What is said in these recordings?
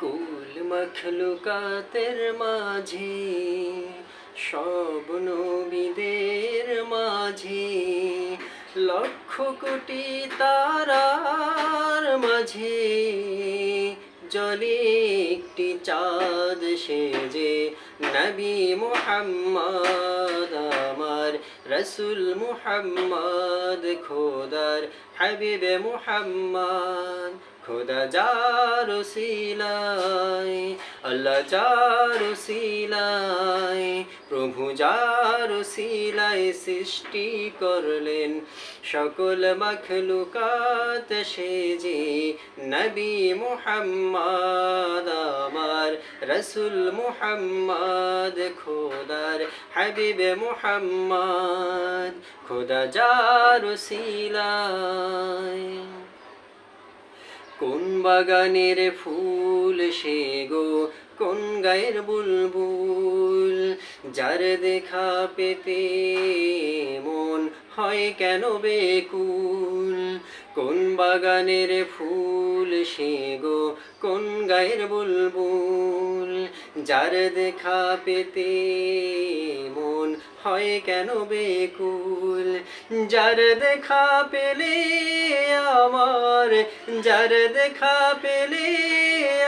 কুল মখলুকাতের মাঝে, সব নবীদের মাঝে, লক্ষ কোটি তারার মাঝে, জলে একটি চাঁদ সেজে নবী মুহাম্মদ আমার রসুল মুহাম্মদ, খোদার হাবিবে মুহাম্মদ, খোদা যার সিলাই আল্লাহ যার সিলাই প্রভু যার সিলাই সৃষ্টি করলেন। সকল মখলুকাত সেজে নবী মুহাম্মদ রসুল মুহাম্মদ, খোদার হাবিবে মুহাম্মদ, খোদা যার সিলাই কোন বাগানের ফুল সে গো, কোন গায়ের বুলবুল, যার দেখা পেতে মন হয় কেন বেকুল? কোন বাগানের ফুল সে গো কোন গায়ের বুলবুল? যার দেখা পেতে মন হয় কেন বেকুল? যার দেখা পেলে আমার, যার দেখা পেলে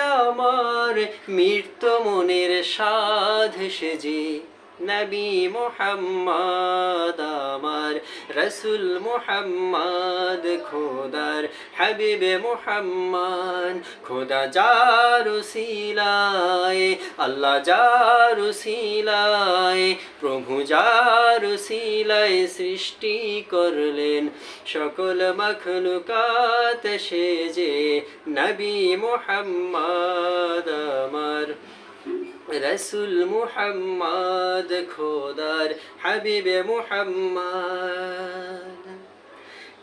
আমার মৃত্যু মনের সাধ সেজে। নবী মোহাম্মদ, আমার রসুল মোহাম্মদ, খোদার হাবিবে মোহাম্মদ, খোদা যারু সিলায় আল্লাহ যারু সিলায় প্রভু যারু সিলায় সৃষ্টি করলেন। সকল মখলুকাত সেজে নবী মোহাম্মদ, আমার রসুল মুহাম্মদ খোদার হাবিবে মুহাম্মদ।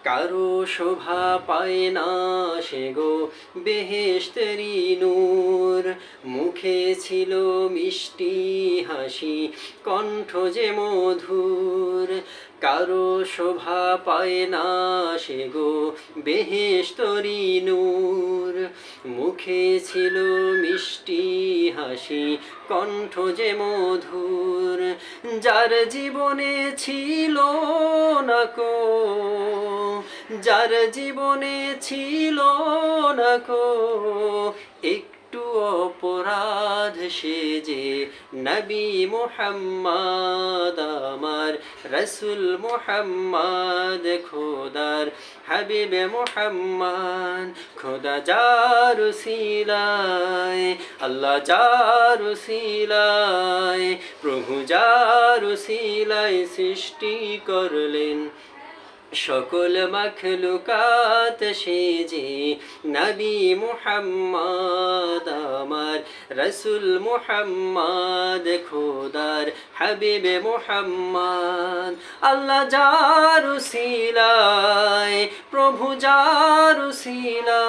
কারও শোভা পায় না সে গো বেহেশতরি নূর। মুখে ছিল মিষ্টি হাসি, কণ্ঠ যে মধুর। কারও শোভা পায় না সে গো বেহেশতরি নূর। মুখে ছিল মিষ্টি হাসি কণ্ঠ যে মধুর যার জীবনে ছিল না কো যার জীবনে ছিল না এক অপরাধ সেজে নবী মুহাম্মদ, আমার রসুল মুহাম্মদ, খোদার হাবিবে মুহাম্মদ, খোদা যারু সিলায় আল্লাহ যারু সিলায় প্রভু যারু সিলায় সৃষ্টি করলেন। সকল মখলুকাত সেজে নবী মুহাম্মদ, আমার রসুল মুহাম্মদ, খোদার হাবিবে মুহাম্মদ। আল্লাহ যারু সিলায় প্রভু যারু সিলায়